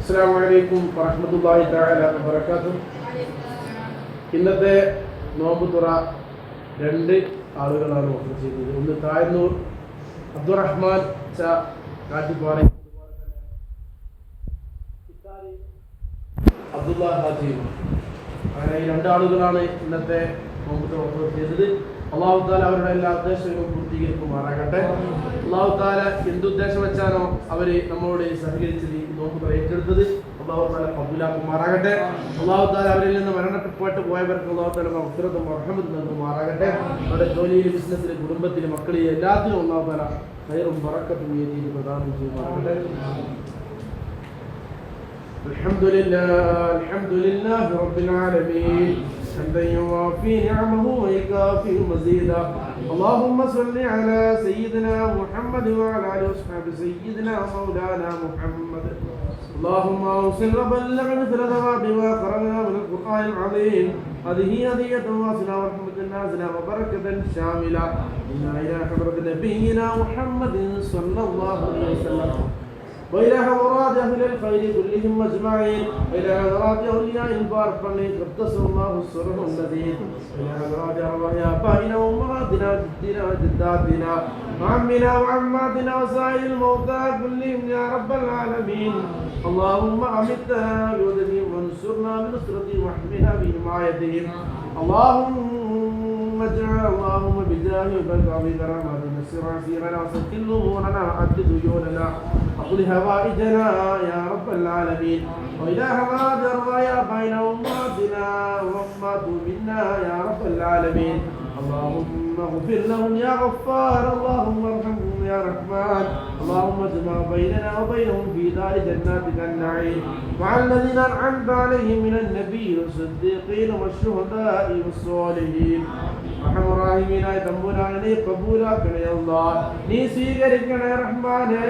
അസ്സാം വലൈക്കും വറഹമത്തല്ലാഹി താല വബറകാതുഹു. ഇന്നത്തെ നോമ്പ് തുറ രണ്ട് ആളുകളാണ് ഓഫർ ചെയ്തത്. ഒന്ന് തായന്നൂർ അബ്ദുറഹ്മാൻ ച കാട്ടിപ്പാറ അബ്ദുള്ള ഹാജിയും അങ്ങനെ ഈ രണ്ടാളുകളാണ് ഇന്നത്തെ നോമ്പ് തുറ ഓഫർ ചെയ്തത്. അള്ളാഹു താല അവരുടെ എല്ലാ ഉദ്ദേശങ്ങളും പൂർത്തീകരിക്കുമാറാകട്ടെ അള്ളാഹു താല എന്തുദ്ദേശം വെച്ചാണോ അവര് നമ്മളോട് സഹകരിച്ചത് ഈ നോമ്പ് തുറ ഏറ്റെടുത്തത് അള്ളാഹു താല കബൂലാക്കുമാറാകട്ടെ അള്ളാഹു താല അവരിൽ നിന്ന് മരണപ്പെട്ടു പോയവർക്ക് അള്ളാഹു താല മഹ്ഫിറത്തും റഹ്മത്തും നൽകുമാറാകട്ടെ അവരുടെ ജോലിയിൽ ബിസിനസ്സിൽ കുടുംബത്തിൽ മക്കളിൽ എല്ലാത്തിലും അള്ളാഹു താല ഖൈറും ബറക്കത്തും ഈ രീതിയിൽ പ്രദാനം ചെയ്യുമാറാകട്ടെ الحمد لله الحمد لله رب العالمين حمدا يوافي نعمه ويكافئ مزيدا اللهم صل على سيدنا محمد وعلى اله وصحبه سيدنا مولانا محمد اللهم اوصل وبلغ مثل ثواب ما قرانا من القران العظيم هذه هدية واصلة ورحمة نازلة وبركة شاملة إنا إلى حضرة نبينا محمد صلى الله عليه وسلم وإلى حضراته للخير كلهم أجمعين. وإلى حضراته لنا البار فمن قدس الله السره الذي إلى يا وآبائنا وأمهاتنا جدنا وجداتنا. وعمنا وعماتنا وسائر الموتى كلهم يا رب العالمين. اللهم أمتنا بودنهم وانصرنا بنصرتهم واحمنا بحمايتهم. اللهم اجعل اللهم بجاه وبالكعب كرامة نسر عسيرنا وسكن أمورنا وعد ديوننا وقل هوائجنا يا رب العالمين. وإلى حضرات أرواح بين أماتنا وأمات منا يا رب العالمين. اللهم اغفر لهم يا غفار اللهم ارحمهم يا رحمن اللهم اجمع بيننا وبينهم في دار جناتك النعيم مع الذين انعمت عليهم من النبيين والصديقين والشهداء والصالحين റഹമുറാഹിമീനായ തമ്പുരാനെ കബൂലാക്കണേ അല്ലാ നീ സ്വീകരിക്കണേ റഹ്മാനെ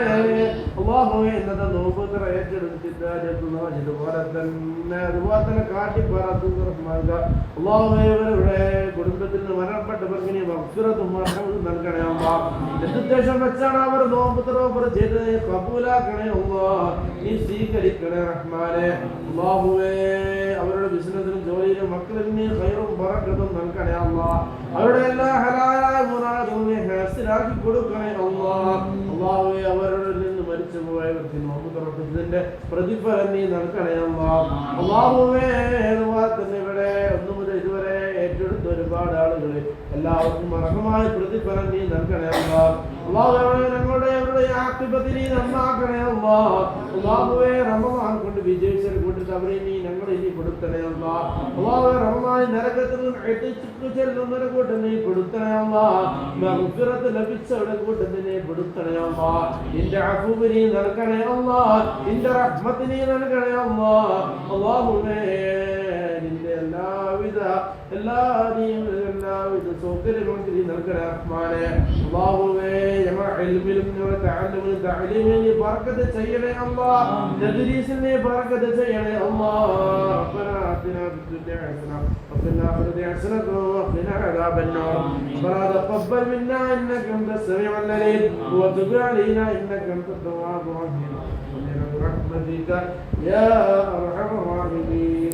അല്ലാഹുവേ ഇന്നത്തെ നോമ്പ് തുറ ഏറ്റെടുത്തിട്ട് അതുപോലെ തന്നെ അതുപോലെ തന്നെ കാട്ടിപ്പാറത്തുന്ന റഹ്മാൻ അല്ലാഹുവേ ഇവരുടെ കുടുംബത്തിൽ നിന്ന് മരണപ്പെട്ടവർക്ക് നീ മഗ്ഫിറത്തും റഹ്മത്തും നൽകണേ അല്ലാ എന്തുദ്ദേശം വെച്ചാണ് അവർ നോമ്പ് തുറവ് ചെയ്തത് കബൂലാക്കണേ നീ സ്വീകരിക്കണേ റഹ്മാനെ അല്ലാഹുവേ അവരുടെ ബിസിനസ്സിലും ജോലിയിലും മക്കളിൽ നീ കയറും പറക്കതും നൽകണേ അമ്മ അവരുടെ എല്ലാ ഹലാലായ ഗുണാദവും ഹാസിലാക്കി കൊടുക്കണേ അമ്മ അല്ലാഹുവേ അവരുടെ നിന്ന് മരിച്ചു പോയവർക്ക് നോമ്പ് തുറപ്പിച്ചതിന്റെ പ്രതിഫലം നീ നൽകണേ അമ്മ അല്ലാഹുവേ ഒരുപാട് ആളുകൾ എല്ലാവർക്കും അർഹമായ പ്രതിഫലം നീ നൽകണേ ഞങ്ങളുടെ കൊണ്ട് വിജയിച്ചത് കൂട്ടിട്ട് അവരെ നീ ഞങ്ങളെ നീ കൊടുത്തണേ നരകത്തിൽ നിന്ന് ചെല്ലുന്നവരെ കൂട്ട് നീ കൊടുത്തണേ ലഭിച്ചവരെ കൂട്ട് നിന്നെ കൊടുത്തണേ നിന്റെ അഫൂബ് നീ നൽകണേ അല്ലാ നിന്റെ റഹ്മത്ത് നീ നൽകണേ അമ്മ അല്ലാഹുവേ നിന്റെ എല്ലാവിധ എല്ലാ നീ എല്ലാവിധ സൗകര്യങ്ങളും നീ നൽകണേ റഹ്മാനെ അല്ലാഹുവേ ഞങ്ങൾ ഇൽമിലും ഞങ്ങൾ തഅല്ലുമിലും തഅലീമിലും നീ ബർക്കത്ത് ചെയ്യണേ അല്ലാ തദ്രീസിൽ നീ ബർക്കത്ത് ചെയ്യണേ അല്ലാ ربنا آتنا في الدنيا حسنة وفي الآخرة حسنة وقنا عذاب النار ربنا تقبل منا إنك أنت السميع العليم وتب علينا إنك أنت التواب الرحيم برحمتك يا أرحم الراحمين